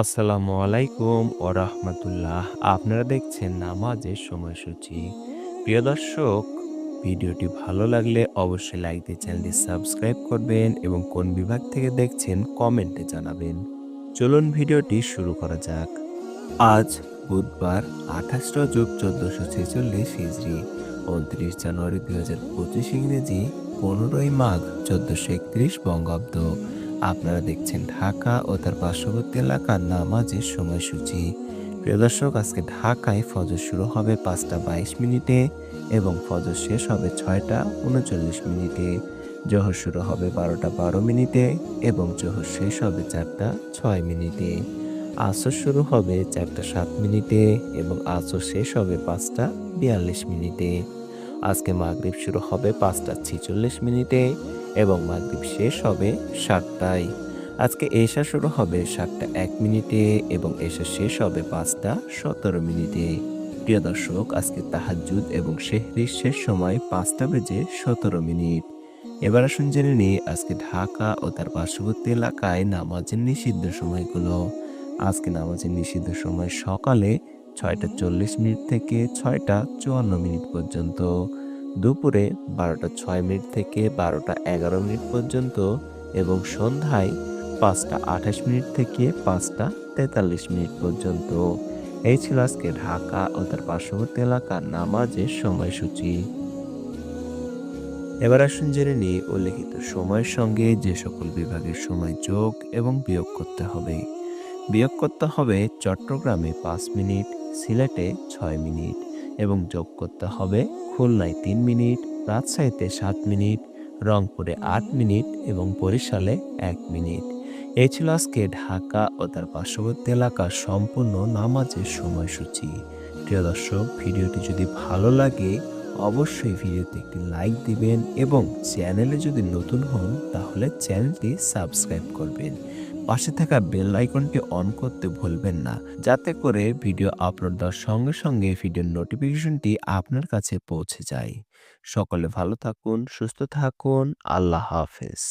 আসসালামু আলাইকুম ও রাহমাতুল্লাহ। আপনারা দেখছেন নামাজের সময়সূচি। প্রিয় দর্শক, ভিডিওটি ভালো লাগলে অবশ্যই লাইক দিয়ে চ্যানেলটি সাবস্ক্রাইব করবেন এবং কোন বিভাগ থেকে দেখছেন কমেন্টে জানাবেন। চলুন ভিডিওটি শুরু করা যাক। আজ বুধবার, আঠাশ রজব চোদ্দশো ছেচল্লিশ হিজড়ি উনত্রিশ জানুয়ারি দুই হাজার পঁচিশ ইংরেজি, পনেরোই মাঘ চোদ্দশো একত্রিশ বঙ্গাব্দ। আপনারা দেখছেন ঢাকা ও তার পার্শ্ববর্তী এলাকার নামাজের সময়সূচি। প্রিয় দর্শক, আজকে ঢাকায় ফজর শুরু হবে পাঁচটা বাইশ মিনিটে এবং ফজর শেষ হবে ছয়টা উনচল্লিশ মিনিটে। জোহর শুরু হবে বারোটা বারো মিনিটে এবং জোহর শেষ হবে চারটা ছয় মিনিটে। আসর শুরু হবে চারটা সাত মিনিটে এবং আসর শেষ হবে পাঁচটা বিয়াল্লিশ মিনিটে। আজকে মাগরিব শুরু হবে পাঁচটা ছিচল্লিশ মিনিটে এবং মাগরিব শেষ হবে সাতটায়। আজকে এশা শুরু হবে সাতটা এক মিনিটে এবং এশা শেষ হবে পাঁচটা সতেরো মিনিটে। প্রিয় দর্শক, আজকে তাহাজুদ এবং শেহরির শেষ সময় পাঁচটা বেজে সতেরো মিনিট। এবার আসুন জেনে নিই আজকে ঢাকা ও তার পার্শ্ববর্তী এলাকায় নামাজের নিষিদ্ধ সময়গুলো। আজকে নামাজের নিষিদ্ধ সময় সকালে ছয়টা চল্লিশ মিনিট থেকে ছয়টা চুয়ান্ন মিনিট পর্যন্ত। দুপুরে বারোটা ছয় মিনিট থেকে বারোটা এগারো মিনিট পর্যন্ত এবং সন্ধ্যায় পাঁচটা আঠাশ মিনিট থেকে পাঁচটা তেতাল্লিশ মিনিট পর্যন্ত। এই ছিল আজকে ঢাকা ও তার পার্শ্ববর্তী এলাকার নামাজের সময়সূচি। এবার আসুন জেনে নিই উল্লেখিত সময়ের সঙ্গে যে সকল বিভাগের সময় যোগ এবং বিয়োগ করতে হবে। বিয়োগ করতে হবে চট্টগ্রামে পাঁচ মিনিট, সিলেটে ছয় মিনিট এবং যোগ করতে হবে খুলনায় তিন মিনিট, রাজশাহীতে সাত মিনিট, রংপুরে আট মিনিট এবং বরিশালে এক মিনিট। এই ছিল আজকে ঢাকা ও তার পার্শ্ববর্তী এলাকার সম্পূর্ণ নামাজের সময়সূচি। প্রিয় দর্শক, ভিডিওটি যদি ভালো লাগে, অবশ্যই ভিডিওতে একটি লাইক দিবেন এবং চ্যানেলে যদি নতুন হন, তাহলে চ্যানেলটি সাবস্ক্রাইব করবেন। পাশে থাকা বেল আইকনটি অন করতে ভুলবেন না, যাতে করে ভিডিও আপলোড দেওয়ার সঙ্গে সঙ্গে ভিডিওর নোটিফিকেশনটি আপনার কাছে পৌঁছে যায়। সকলে ভালো থাকুন, সুস্থ থাকুন, আল্লাহ হাফেজ।